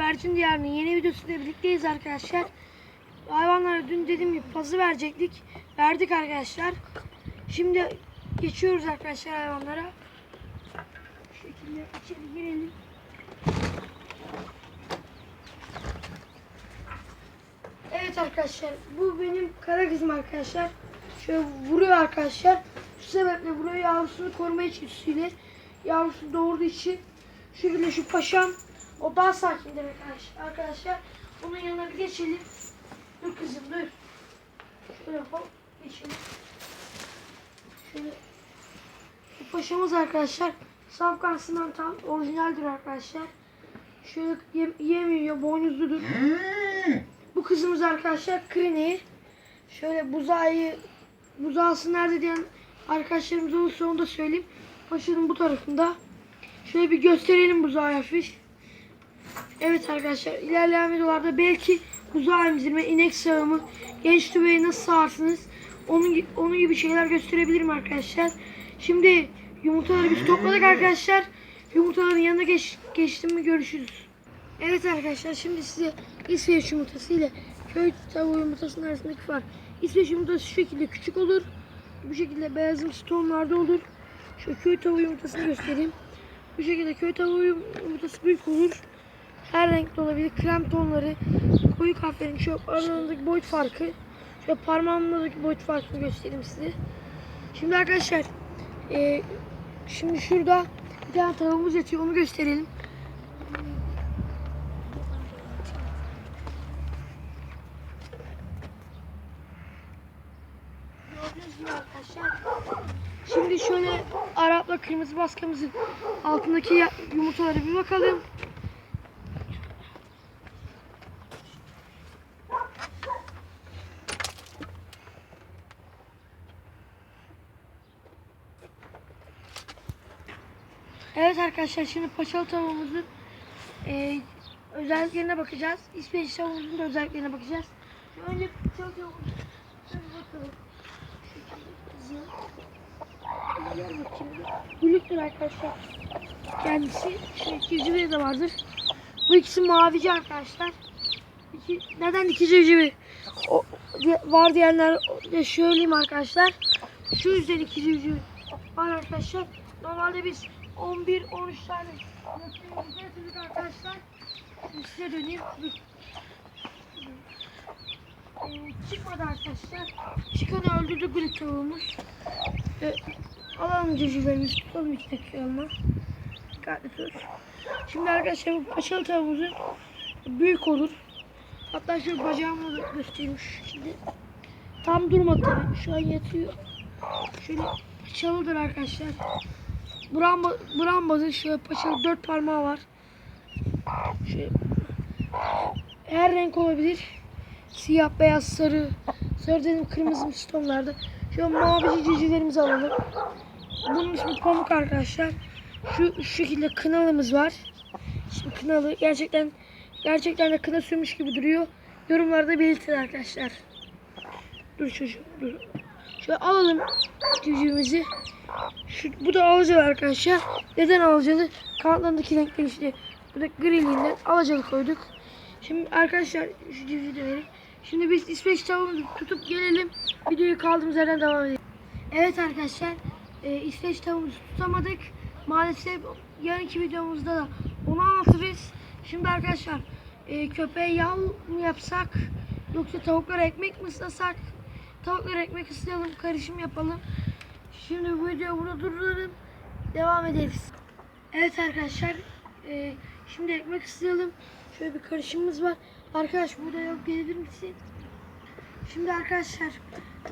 güvercin diyarının yeni videosuyla birlikteyiz arkadaşlar. Hayvanlara dün dediğim gibi pazı verecektik. Verdik arkadaşlar. Şimdi geçiyoruz arkadaşlar hayvanlara. Şu şekilde içeri girelim. Evet arkadaşlar bu benim kara kızım arkadaşlar. Şöyle vuruyor arkadaşlar. Şu sebeple vuruyor yavrusunu koruma içgüdüsüyle. Yavrusu doğurduğu için şu şekilde şu paşam o daha sakindir arkadaşlar. Arkadaşlar bunun yanına bir geçelim. Dur kızım dur. Şöyle hop geçelim. Şöyle bu paşamız arkadaşlar safkansından tam orijinaldir arkadaşlar. Şöyle yem, yemiyor boynuzludur. Bu kızımız arkadaşlar Krini. Şöyle buzağı buzağısı nerede diyen arkadaşlarımız olursa onu da söyleyeyim. Paşanın bu tarafında. Şöyle bir gösterelim buzağı hafif. Evet arkadaşlar ilerleyen videolarda belki buzağı emzirme, inek sağımı, genç tübeyi nasıl sağarsınız onun, onun gibi şeyler gösterebilirim arkadaşlar. Şimdi yumurtaları biz topladık arkadaşlar. Yumurtaların yanına geç, geçtim mi görüşürüz. Evet arkadaşlar şimdi size İsveç yumurtası ile köy tavuğu yumurtasının arasındaki fark. İsveç yumurtası şu şekilde küçük olur. Bu şekilde beyazımsı tonlarda olur. Şu köy tavuğu yumurtasını göstereyim. Bu şekilde köy tavuğu yumurtası büyük olur. Her renkli olabilir. Krem tonları, koyu kahverengi şu aralarındaki boyut farkı. Şöyle parmağımdaki boyut farkını göstereyim size. Şimdi arkadaşlar e, şimdi şurada bir tane tavuğumuz yatıyor onu gösterelim. Şimdi şöyle Arap'la kırmızı baskamızın altındaki yumurtalara bir bakalım. Evet arkadaşlar şimdi paçalı tavuğumuzun e, özelliklerine bakacağız. İsveç tavuğumuzun da özelliklerine bakacağız. Önce paçalı tavuğumuzun bakalım. Bakayım. Gülüktür arkadaşlar. Kendisi şu civcivi de vardır. Bu ikisi mavici arkadaşlar. İki, neden iki civcivi o, diye- var diyenler de söyleyeyim arkadaşlar. Şu yüzden iki civcivi var arkadaşlar. Normalde biz 11-13 tane götürüyoruz getirdik arkadaşlar. Şimdi size döneyim. Ee, çıkmadı arkadaşlar. Çıkanı öldürdü gülük tavuğumuz. Ee, alalım civcivlerimizi tutalım iki dakika. Dikkatli tut. Şimdi arkadaşlar bu paçalı tavuğumuzun büyük olur. Hatta şu bacağımı da göstereyim şekilde. Tam durmadı tabii. Şu an yatıyor. Şöyle paçalıdır arkadaşlar. Bramba, brambazın şöyle paçalı dört parmağı var. Şöyle. Her renk olabilir. Siyah, beyaz, sarı. Sarı dedim kırmızı stonlarda. Şöyle mavi cicilerimizi alalım. Bunun ismi pamuk arkadaşlar. Şu, şu şekilde kınalımız var. Şimdi kınalı gerçekten gerçekten de kına sürmüş gibi duruyor. Yorumlarda belirtin arkadaşlar. Dur çocuğum dur. Şöyle alalım civcivimizi. Şu, bu da alacalı arkadaşlar. Neden alacalı? Kanatlarındaki renkler işte. Bu da griliğinden alacalı koyduk. Şimdi arkadaşlar şu civcivi de vereyim. Şimdi biz İsveç tavuğumuzu tutup gelelim. Videoyu kaldığımız yerden devam edelim. Evet arkadaşlar. E, İsveç tavuğumuzu tutamadık. Maalesef yarınki videomuzda da onu anlatırız. Şimdi arkadaşlar e, köpeğe yağ mı yapsak yoksa tavuklara ekmek mi ıslasak? Tavuklara ekmek ıslayalım, karışım yapalım. Şimdi bu videoyu burada durduralım. Devam ederiz. Evet arkadaşlar. e, şimdi ekmek ıslayalım. Şöyle bir karışımımız var. Arkadaş burada yok gelebilir misin? Şimdi arkadaşlar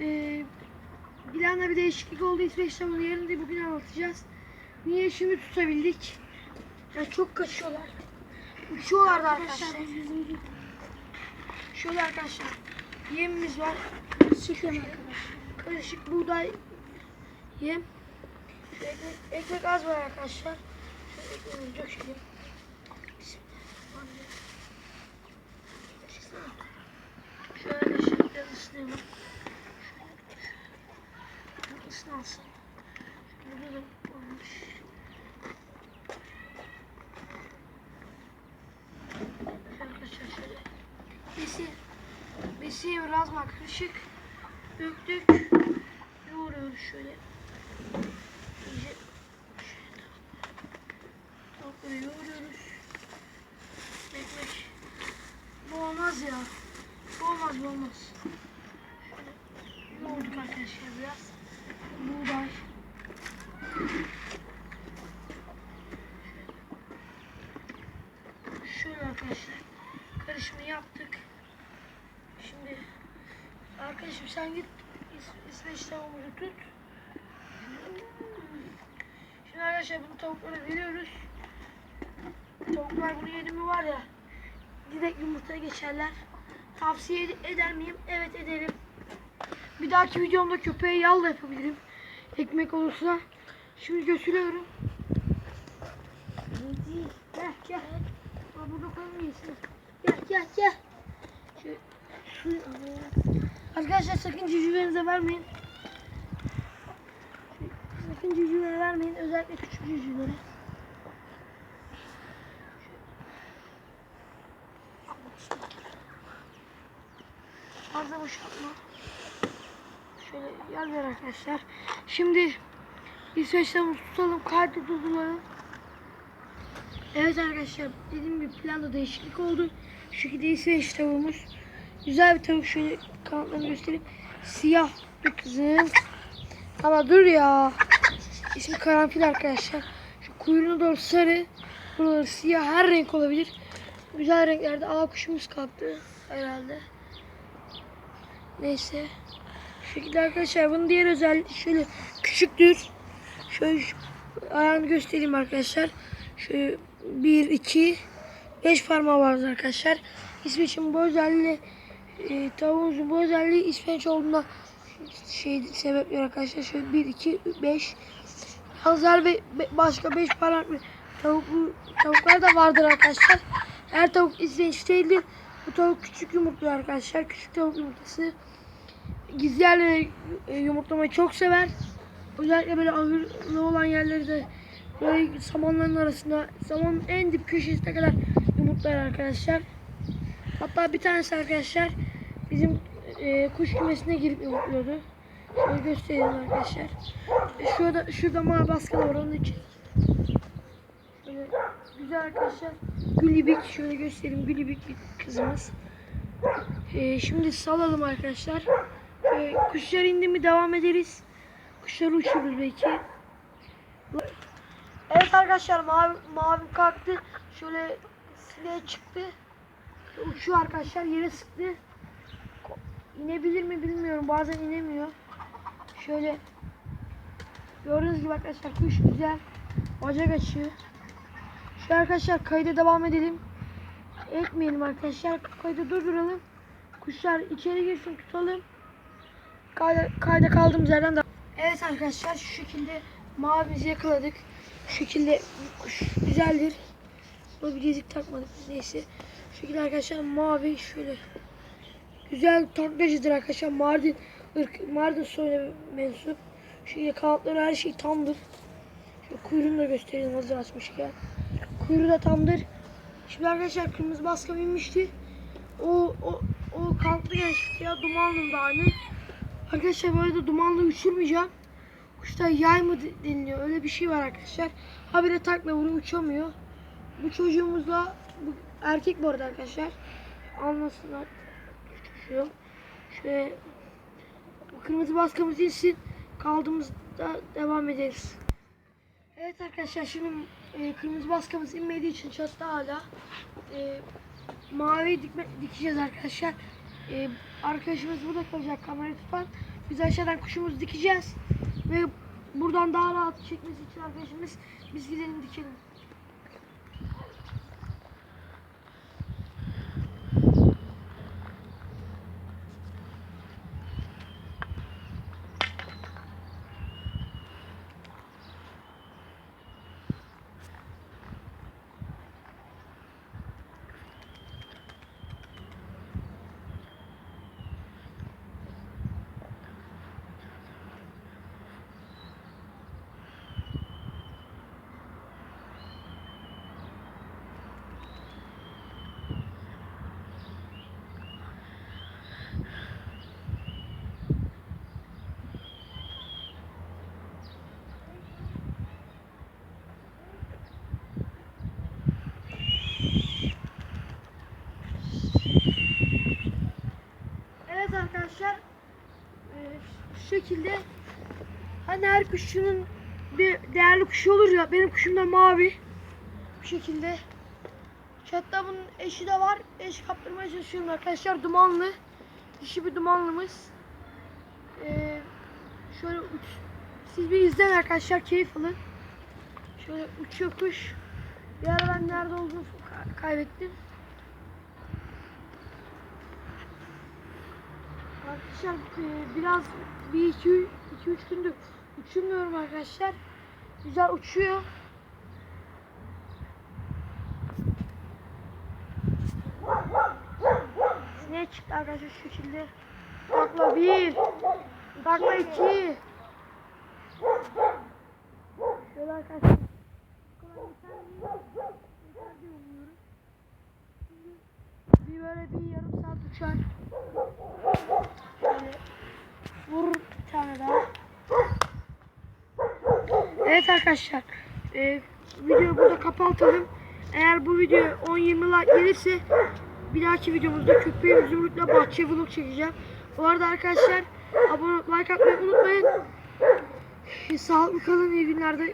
e, bir anda bir değişiklik oldu. İsveç tavuğunu yarın değil bugün anlatacağız. Niye şimdi tutabildik? Ya çok kaçıyorlar. Uçuyorlardı arkadaşlar. Şöyle arkadaşlar. Yemimiz var. Yem arkadaşlar. Karışık buğday Ye. Ekmek, ekmek az var arkadaşlar. Şöyle ekmeğimizi dökelim. Şöyle şöyle ısınayım. Isınansın. Burada da olmuş. Besi, besi biraz bak, ışık döktük. Yoğuruyoruz şöyle. Tavukları yoğuruyoruz. Ekmek. Bu olmaz ya. Bu olmaz bu olmaz. Yoğurduk arkadaşlar biraz. Buğday. Şöyle arkadaşlar. Karışımı yaptık. Şimdi arkadaşım sen git İs- İsveç tavuğumuzu tut. Şimdi arkadaşlar bunu tavuklara veriyoruz. Tavuklar bunu yedi mi var ya direkt yumurtaya geçerler. Tavsiye ed- eder miyim? Evet ederim. Bir dahaki videomda köpeğe yal da yapabilirim. Ekmek olursa. Şimdi götürüyorum. Gel gel. Aa, burada koymayasın. Gel gel gel. Arkadaşlar sakın cücülerinize vermeyin. Sakın cücülere vermeyin. Özellikle küçük cücülere. Fazla boşaltma. Şöyle yer ver arkadaşlar. Şimdi İsveç'ten tutalım. Kaydı durdurulalım. Evet arkadaşlar dediğim gibi planda değişiklik oldu. Şu şekilde İsveç tavuğumuz. Güzel bir tavuk şöyle kanatlarını göstereyim. Siyah bir kızım. Ama dur ya. İsmi karanfil arkadaşlar. Şu kuyruğuna doğru sarı. Buraları siyah her renk olabilir. Güzel renklerde. Aa kuşumuz kalktı herhalde. Neyse. Şu şekilde arkadaşlar bunun diğer özelliği şöyle küçüktür. Şöyle şu ayağını göstereyim arkadaşlar. Şöyle 1, 2, 5 parmağı var arkadaşlar. İsveç'in bu özelliği e, tavuğumuzun bu özelliği İsveç olduğunda şey sebepler arkadaşlar. Şöyle 1, 2, 5 Hazar ve başka 5 parmaklı tavuk, tavuklar da vardır arkadaşlar. Her tavuk değildir. Bu tavuk küçük yumurtluyor arkadaşlar. Küçük tavuk yumurtası. Gizli yerlere yumurtlamayı çok sever. Özellikle böyle ahırlı olan yerleri de böyle samanların arasında samanın en dip köşesine kadar yumurtlar arkadaşlar. Hatta bir tanesi arkadaşlar bizim e, kuş kümesine girip yumurtluyordu. Şöyle göstereyim arkadaşlar. Şurada şurada mavi baskı var onun için. Şöyle güzel arkadaşlar. Gülibik şöyle göstereyim. Gülibik bir kızımız. E, şimdi salalım arkadaşlar. E, kuşlar indi mi devam ederiz. Kuşları uçururuz belki. Evet arkadaşlar mavi, mavi kalktı. Şöyle sineğe çıktı. Uçuyor arkadaşlar yere sıktı. İnebilir mi bilmiyorum. Bazen inemiyor. Şöyle gördüğünüz gibi arkadaşlar kuş güzel. Bacak açıyor. Şu arkadaşlar kayda devam edelim. Ekmeyelim arkadaşlar. Kaydı durduralım. Kuşlar içeri girsin tutalım. Kayda, kayda kaldığımız yerden de. Evet arkadaşlar şu şekilde mavimizi yakaladık. Şu şekilde kuş güzeldir. Bu bir gezik takmadık neyse. Şu şekilde arkadaşlar mavi şöyle güzel taklacıdır arkadaşlar. Mardin ırk, Mardin soyuna mensup. Şu kanatları her şey tamdır. Şu kuyruğunu da gösterelim hazır açmışken. Kuyruğu da tamdır. Şimdi arkadaşlar kırmızı baska binmişti. O o o kalktı geçti ya dumanlı da aynı. Arkadaşlar böyle de dumanlı uçurmayacağım. Kuşta yay mı de- deniliyor öyle bir şey var arkadaşlar. Habire takla vuruyor uçamıyor. Bu çocuğumuzla bu erkek bu arada arkadaşlar. Anlasınlar çocuğum. Şöyle bu kırmızı baskamız insin. Kaldığımızda devam ederiz. Evet arkadaşlar şimdi e, kırmızı baskamız inmediği için çatıda hala e, mavi dikme, dikeceğiz arkadaşlar. E, arkadaşımız burada kalacak kamerayı tutan. Biz aşağıdan kuşumuzu dikeceğiz. Ve buradan daha rahat çekmesi için arkadaşımız biz gidelim dikelim. Şekilde hani her kuşçunun bir değerli kuşu olur ya benim kuşum da mavi. Bu şekilde. Hatta bunun eşi de var. Eş kaptırmaya çalışıyorum arkadaşlar. Dumanlı. Dişi bir dumanlımız. Ee, şöyle uç. Siz bir izleyin arkadaşlar. Keyif alın. Şöyle uçuyor kuş. Bir ara ben nerede olduğunu ka- kaybettim. Arkadaşlar e, biraz bir iki, iki üç gündür uçurmuyorum arkadaşlar. Güzel uçuyor. Ne çıktı arkadaşlar şu şekilde. Takla bir. Takla iki. Şöyle arkadaşlar. Bir böyle bir yarım saat uçar. Şöyle vur bir tane daha. Evet arkadaşlar. E, videoyu burada kapatalım. Eğer bu video 10-20 like gelirse bir dahaki videomuzda köpeğim Zümrüt'le bahçe vlog çekeceğim. Bu arada arkadaşlar abone like atmayı unutmayın. Sağlıklı kalın iyi günlerde